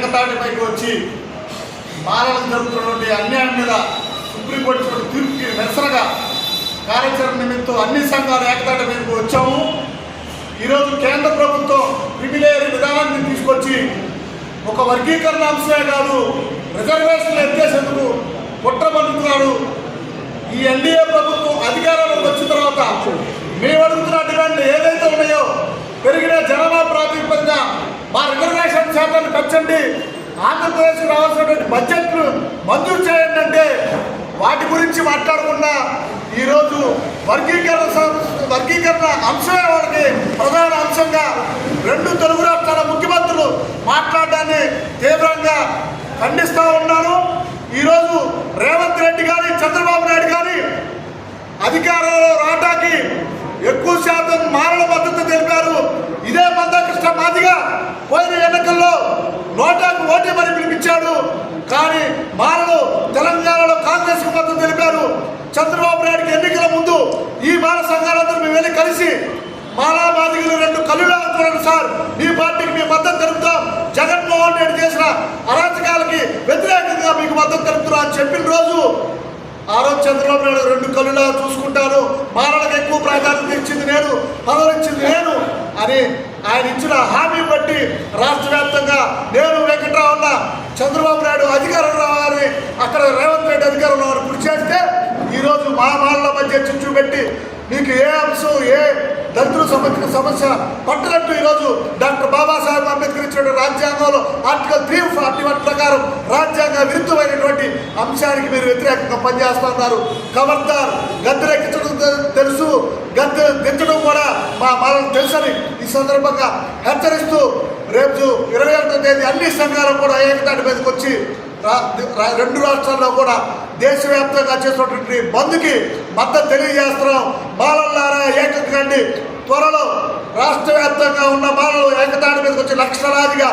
ఏకతాటిపైకి వచ్చి మాలలకు జరుగుతున్నటువంటి అన్యాయం మీద సుప్రీంకోర్టు ఇచ్చిన తీర్పుకి నిరసనగా కార్యాచరణ నిమిత్తం అన్ని సంఘాలు ఏకతాటి మీదకి వచ్చాము. ఈరోజు కేంద్ర ప్రభుత్వం క్రిమిలేయర్ విధానాన్ని తీసుకొచ్చి ఒక వర్గీకరణ అంశమే కాదు రిజర్వేషన్లు ఎత్తేసేందుకు కుట్ర పలుకుతున్నాడు. ఈ ఎన్డీఏ ప్రభుత్వం అధికారంలోకి వచ్చిన తర్వాత మేము అడుగుతున్న డిమాండ్లు ఏదైతే ఉన్నాయో చేయండి. పెంచండి రావాల్సినటువంటి బడ్జెట్ను మంజూరు చేయండి అంటే వాటి గురించి మాట్లాడకుండా ఈరోజు వర్గీకరణ సం- వర్గీకరణ అంశమే వాళ్ళకి ప్రధాన అంశంగా రెండు తెలుగు రాష్ట్రాల ముఖ్యమంత్రులు మాట్లాడడాన్ని తీవ్రంగా ఖండిస్తూ ఉన్నాను ఈరోజు రేవంత్ రెడ్డి కానీ చంద్రబాబు నాయుడు కానీ అధికారంలో రావడానికి ఎక్కువ శాతం మారల మద్దతు తెలిపారు ఇదే మందకృష్ణ మాదిగా పోయిన ఎన్నికల్లో నోటాకు ఓటేమని పిలిపించాడు. కానీ మారలు తెలంగాణలో కాంగ్రెస్ మద్దతు తెలిపారు. చంద్రబాబు నాయుడుకి ఎన్నికల ముందు ఈ మాల సంఘాలందరూ మేము వెళ్ళి కలిసి మాలా మాదిగలు రెండు కళ్ళులా చూడండి సార్. మీ పార్టీకి మేము మద్దతు తెలుపుతాం. జగన్మోహన్ రెడ్డి చేసిన అరాచకాలకి వ్యతిరేకంగా మీకు మద్దతు తెలుపుతున్నా అని చెప్పిన రోజు ఆ రోజు చంద్రబాబు నాయుడు రెండు కళ్ళులా చూసుకుంటాను మానవులకు ఎక్కువ ప్రాధాన్యత ఇచ్చింది నేను పదవులు ఇచ్చింది నేను అని ఆయన ఇచ్చిన హామీ రాష్ట్ర వ్యాప్తంగా నేను వెంకట్రావున్న చంద్రబాబు నాయుడు అధికారం రావాలని అక్కడ రేవంత్ రెడ్డి అధికారంలో రావాలని కృషి చేస్తే ఈరోజు మా మానవుల మధ్య చిచ్చు పెట్టి నీకు ఏ అంశం ఏ దళితుల సమస్య సమస్య పట్టనట్టు ఈరోజు డాక్టర్ బాబాసాహెబ్ అంబేద్కర్ ఇచ్చిన రాజ్యాంగంలో ఆర్టికల్ త్రీ ఫార్టీ వన్ ప్రకారం రాజ్యాంగ విరుద్ధమైనటువంటి అంశానికి మీరు వ్యతిరేకంగా పనిచేస్తున్నారు ఖబర్దార్ గద్దెరెక్కి గద్దె గెంచడం కూడా మా మనం తెలుసని ఈ సందర్భంగా హెచ్చరిస్తూ రేపు ఇరవై ఒకటో తేదీ అన్ని సంఘాలు కూడా ఏకతాటి మీదకి వచ్చి రెండు రాష్ట్రాల్లో కూడా దేశవ్యాప్తంగా చేసినటువంటి బంద్కి మద్దతు తెలియజేస్తున్నాం. బాలల్లారా ఏకండి త్వరలో రాష్ట్ర వ్యాప్తంగా ఉన్న బాలలు ఏకతాటి మీదకి వచ్చి లక్షలాదిగా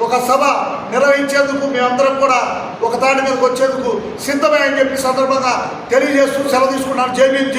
ఒక సభ నిర్వహించేందుకు మేమందరం కూడా ఒక దాని మీదకి వచ్చేందుకు సిద్ధమే అని చెప్పి సందర్భంగా తెలియజేస్తూ సెలవు తీసుకున్నాను జై భీమ్